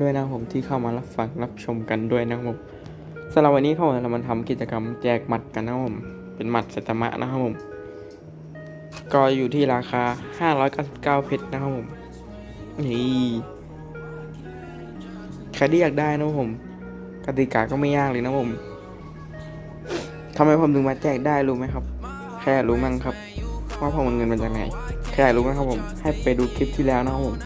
ด้วยนะผมที่เข้ามารับฟังรับชมกันด้วยนะครับผมสำหรับวันนี้ครับผมเรามาทำกิจกรรมแจกหมัดกันนะครับผมเป็นหมัดสัตมะนะครับผมก็อยู่ที่ราคา 599 เพชรนะครับผมนี่ใครที่อยากได้นะผมกติกาก็ไม่ยากเลยนะผมทำไมผมถึงมาแจกได้รู้ไหมครับ แค่รู้มั้งครับ ว่าผมเอาเงินมาจากไหนแค่รู้มั้งครับผม ให้ไปดูคลิปที่แล้วนะครับผม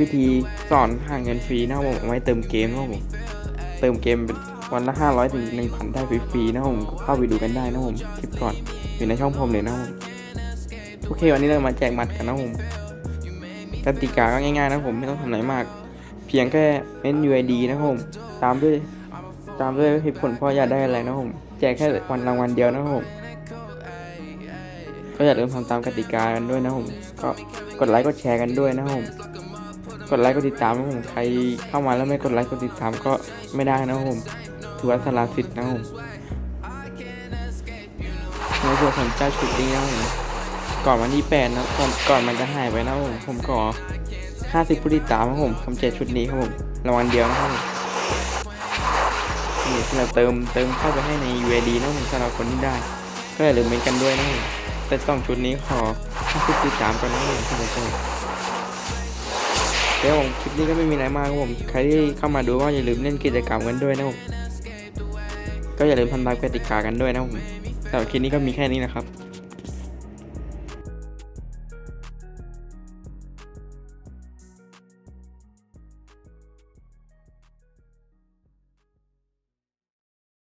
วิธีสอนหาเงินฟรีนะครับผมเอาไว้เติมเกมนะครับผมเติมเกมวันละห้าร้อยถึงหนึ่งพันได้ฟรีๆนะครับผมเข้าไปดูกันได้นะครับผมคลิปก่อนอยู่ในช่องผมเลยนะครับผมโอเควันนี้เรามาแจกหมัดกันนะครับผมกติกาก็ง่ายๆนะผมไม่ต้องทำอะไรมาก เพียงแค่เม้น UID นะครับผมตามด้วยตามด้วยเหตุผลเพราะอยากได้อะไรนะผมแจกแค่วันรางวัลเดียวนะผมก็อย่าลืมทำตามกติกากันด้วยนะผมก็กดไลค์กดแชร์กันด้วยนะผม กดไลค์กดติดตามนะผมใครเข้ามาแล้วไม่กดไลค์กดติดตามก็ไม่ได้นะผมถือว่าสละสิทธิ์นะผมในส่วนของเจ้าชุดนี้นะผมก่อนวันที่แปดนะก่อนก่อนมันจะหายไปนะผมผมขอห้าสิบผู้ติดตามครับผมคำแจกชุดนี้ครับผมรางวัลเดียวนะครับนี่เราเติมเติมเข้าไปให้ใน UID นะผมสำหรับคนที่ได้ ก็อย่าลืมเมนกันด้วยนะแต่สองชุดนี้ขอห้าสิบติดตามกันนะครับผมทุกคน แล้วผมคลิปนี้ก็ไม่มีอะไรมากครับผม ใครที่เข้ามาดูก็อย่าลืมเล่นกิจกรรมกันด้วยนะผมก็อย่าลืมทำตามกติกากันด้วยนะผมสำหรับคลิปนี้ก็มีแค่นี้นะครับ